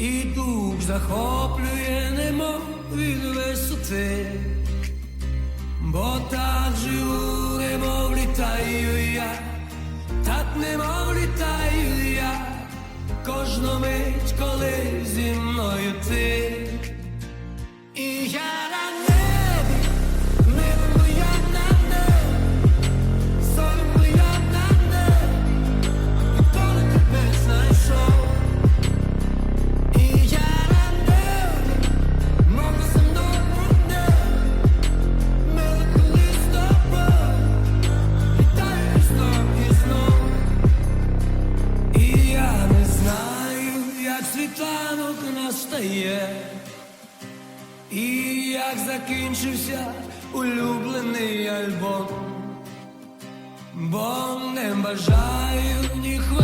і дух захоплює, немов від висоти, бо так живу, немов літаю я, так немов літаю я, кожну мить, коли зі мною ти. Світанок настає. І як закінчився улюблений альбом, бо не бажаю ніхто.